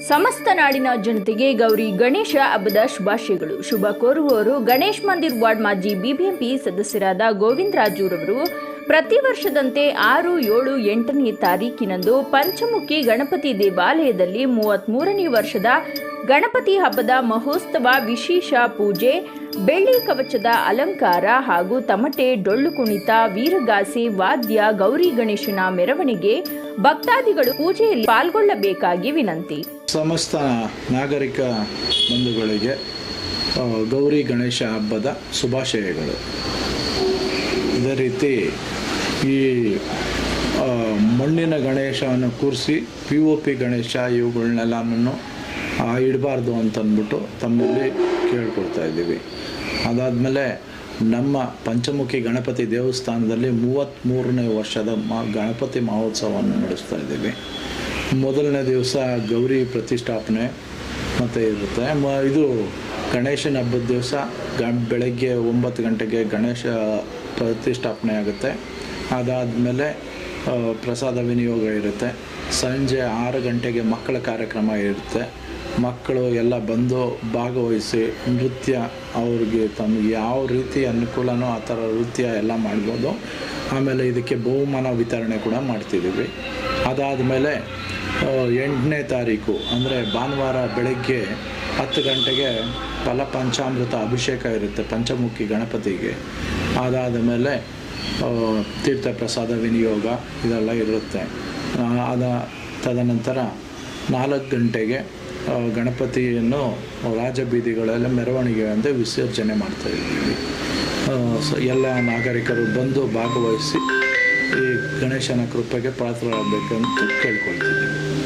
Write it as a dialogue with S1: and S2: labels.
S1: ಸಮಸ್ತ ನಾಡಿನ ಜನತೆಗೆ ಗೌರಿ ಗಣೇಶ ಹಬ್ಬದ ಶುಭಾಶಯಗಳು. ಶುಭ ಕೋರುವವರು ಗಣೇಶ್ ಮಂದಿರ್ ವಾರ್ಡ್ ಮಾಜಿ ಬಿಬಿಎಂಪಿ ಸದಸ್ಯರಾದ ಗೋವಿಂದರಾಜುರವರು ಪ್ರತಿ ವರ್ಷದಂತೆ ಆರು ಏಳು ಎಂಟನೇ ತಾರೀಕಿನಂದು ಪಂಚಮುಖಿ ಗಣಪತಿ ದೇವಾಲಯದಲ್ಲಿ ಮೂವತ್ತ್ಮೂರನೇ ವರ್ಷದ ಗಣಪತಿ ಹಬ್ಬದ ಮಹೋತ್ಸವ ವಿಶೇಷ ಪೂಜೆ, ಬೆಳ್ಳಿ ಕವಚದ ಅಲಂಕಾರ ಹಾಗೂ ತಮಟೆ, ಡೊಳ್ಳು ಕುಣಿತ, ವೀರಗಾಸೆ, ವಾದ್ಯ, ಗೌರಿ ಗಣೇಶನ ಮೆರವಣಿಗೆ ಭಕ್ತಾದಿಗಳು ಪೂಜೆಯಲ್ಲಿ ಪಾಲ್ಗೊಳ್ಳಬೇಕಾಗಿ ವಿನಂತಿ.
S2: ಸಮಸ್ತ ನಾಗರಿಕ ಬಂಧುಗಳಿಗೆ ಗೌರಿ ಗಣೇಶ ಹಬ್ಬದ ಶುಭಾಶಯಗಳು. ಇದೇ ರೀತಿ ಈ ಮಣ್ಣಿನ ಗಣೇಶವನ್ನು ಕೂರಿಸಿ ಪಿ ಒ ಪಿ ಗಣೇಶ ಇವುಗಳನ್ನೆಲ್ಲನೂ ಇಡಬಾರ್ದು ಅಂತಂದ್ಬಿಟ್ಟು ತಮ್ಮಲ್ಲಿ ಕೇಳ್ಕೊಡ್ತಾ ಇದ್ದೀವಿ. ಅದಾದಮೇಲೆ ನಮ್ಮ ಪಂಚಮುಖಿ ಗಣಪತಿ ದೇವಸ್ಥಾನದಲ್ಲಿ ಮೂವತ್ತ್ಮೂರನೇ ವರ್ಷದ ಮಾ, ಗಣಪತಿ ಮಹೋತ್ಸವವನ್ನು ನಡೆಸ್ತಾ ಇದ್ದೀವಿ. ಮೊದಲನೇ ದಿವಸ ಗೌರಿ ಪ್ರತಿಷ್ಠಾಪನೆ ಮತ್ತು ಇರುತ್ತೆ. ಮ, ಇದು ಗಣೇಶನ ಹಬ್ಬದ ದಿವಸ ಗ, ಬೆಳಗ್ಗೆ ಒಂಬತ್ತು ಗಂಟೆಗೆ ಗಣೇಶ ಪ್ರತಿಷ್ಠಾಪನೆ ಆಗುತ್ತೆ. ಅದಾದಮೇಲೆ ಪ್ರಸಾದ ವಿನಿಯೋಗ ಇರುತ್ತೆ. ಸಂಜೆ ಆರು ಗಂಟೆಗೆ ಮಕ್ಕಳ ಕಾರ್ಯಕ್ರಮ ಇರುತ್ತೆ. ಮಕ್ಕಳು ಎಲ್ಲ ಬಂದು ಭಾಗವಹಿಸಿ ನೃತ್ಯ ಅವ್ರಿಗೆ ತಮಗೆ ಯಾವ ರೀತಿ ಅನುಕೂಲನೋ ಆ ಥರ ನೃತ್ಯ ಎಲ್ಲ ಮಾಡ್ಬೋದು. ಆಮೇಲೆ ಇದಕ್ಕೆ ಬಹುಮಾನ ವಿತರಣೆ ಕೂಡ ಮಾಡ್ತಿದ್ದೀವಿ. ಅದಾದಮೇಲೆ ಎಂಟನೇ ತಾರೀಕು, ಅಂದರೆ ಭಾನುವಾರ ಬೆಳಗ್ಗೆ ಹತ್ತು ಗಂಟೆಗೆ ಫಲ ಪಂಚಾಮೃತ ಅಭಿಷೇಕ ಇರುತ್ತೆ, ಪಂಚಮುಖಿ ಗಣಪತಿಗೆ. ಅದಾದ ಮೇಲೆ ತೀರ್ಥ ಪ್ರಸಾದ ವಿನಿಯೋಗ ಇದೆಲ್ಲ ಇರುತ್ತೆ. ಅದ ತದನಂತರ ನಾಲ್ಕು ಗಂಟೆಗೆ ಗಣಪತಿಯನ್ನು ರಾಜಬೀದಿಗಳಲ್ಲಿ ಮೆರವಣಿಗೆ ಅಂತ ವಿಸರ್ಜನೆ ಮಾಡ್ತಾ ಇದ್ದೀವಿ. ಎಲ್ಲ ನಾಗರಿಕರು ಬಂದು ಭಾಗವಹಿಸಿ ಈ ಗಣೇಶನ ಕೃಪೆಗೆ ಪಾತ್ರರಾಗಬೇಕಂತ ಕೇಳ್ಕೊಳ್ತಿದ್ದೀವಿ.